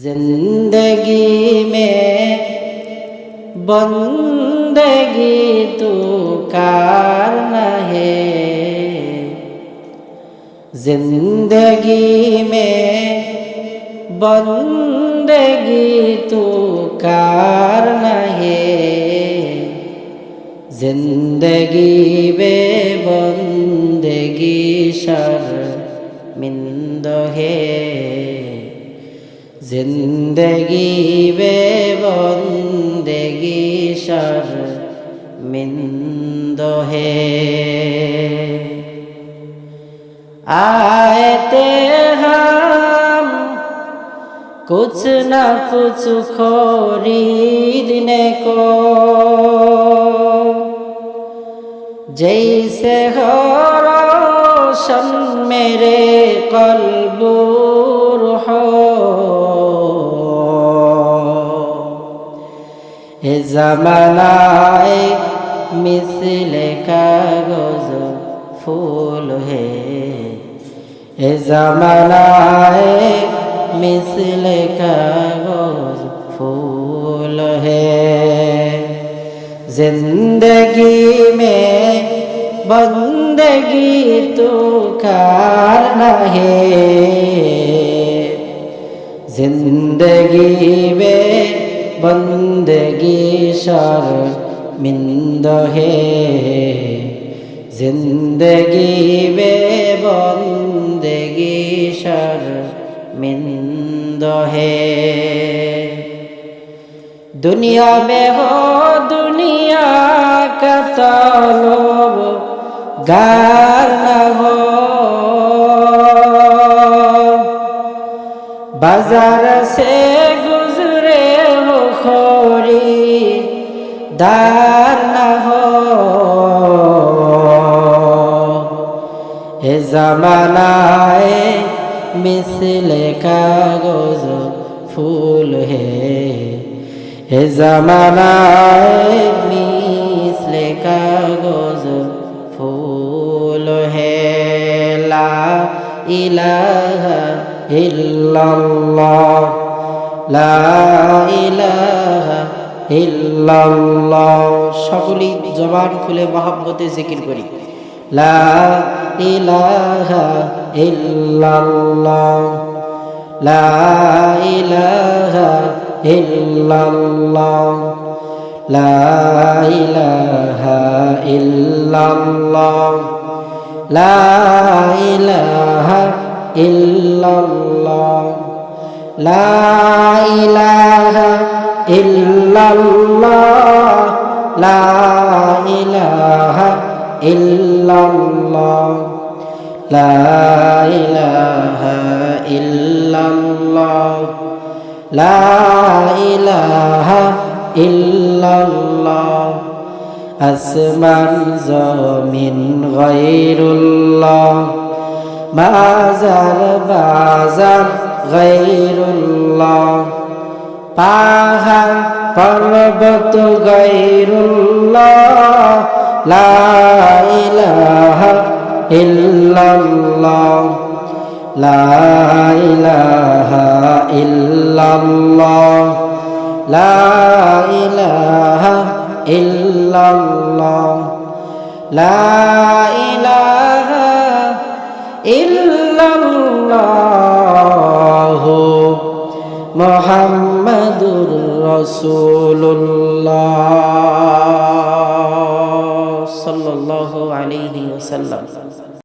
जिंदगी में बंदगी तू कार है जिंदगी में बंदगी तू कार है जिंदगी बे बंदगी शर्मिंद है জিন্দগি বেবন্দেগি সর মিন্দ হে আয়তে হাম কুছ না কুছ খরিদনে কো জৈসে হো রোশন মেরে কলবো হে জামানায় মিছিলে কাগজ ফুল হে। হে জামানায় মিছিলে কাগজ ফুল হে। জিন্দগি মে বন্দগি তো কার হে জিন্দগি মে বন্দগি শর্মিন্দ হে জিন্দগি বে বন্দগি শর্মিন্দ হে দুনিয়া মে হো, দুনিয়া কা তলব, গার হো। বাজার সে দান না হে। জামানায় মিছিলে কাগজ ফুল হে। হে জামানায় মিছিলে কাগজ ফুল হে। লা ইলাহা ইল্লাল্লাহ। লা ইলাহা ইল্লাল্লাহ। সকলেই জবান খুলে মহাব্বতে জিকির করি। লা ইলাহা ইল্লাল্লাহ। লা ইলাহা ইল্লাল্লাহ। লা ইলাহা ইল্লাল্লাহ। লা ইলাহা ইল্লাল্লাহ। লা ইলাহা ইল্লাল্লাহ। ইল্লাল্লাহ লা ইলাহা ইল্লাল্লাহ, লা লা ইলাহা ইল্লাল্লাহ, আসমান, জমিন, গায়রুল্লাহ, বাজার বাজার, গায়রুল্লাহ পাহ পর্বত গায়রুল্লাহ লা ইলাহা ইল্লাল্লাহ, লা ইলাহা ইল্লাল্লাহ, লা ইলাহা ইল্লাল্লাহ, লা ইলাহা ইল্লাল্লাহ, মুহাম্মাদুর রাসূলুল্লাহ সাল্লাহ আলিহি ওয়াসাল্লাম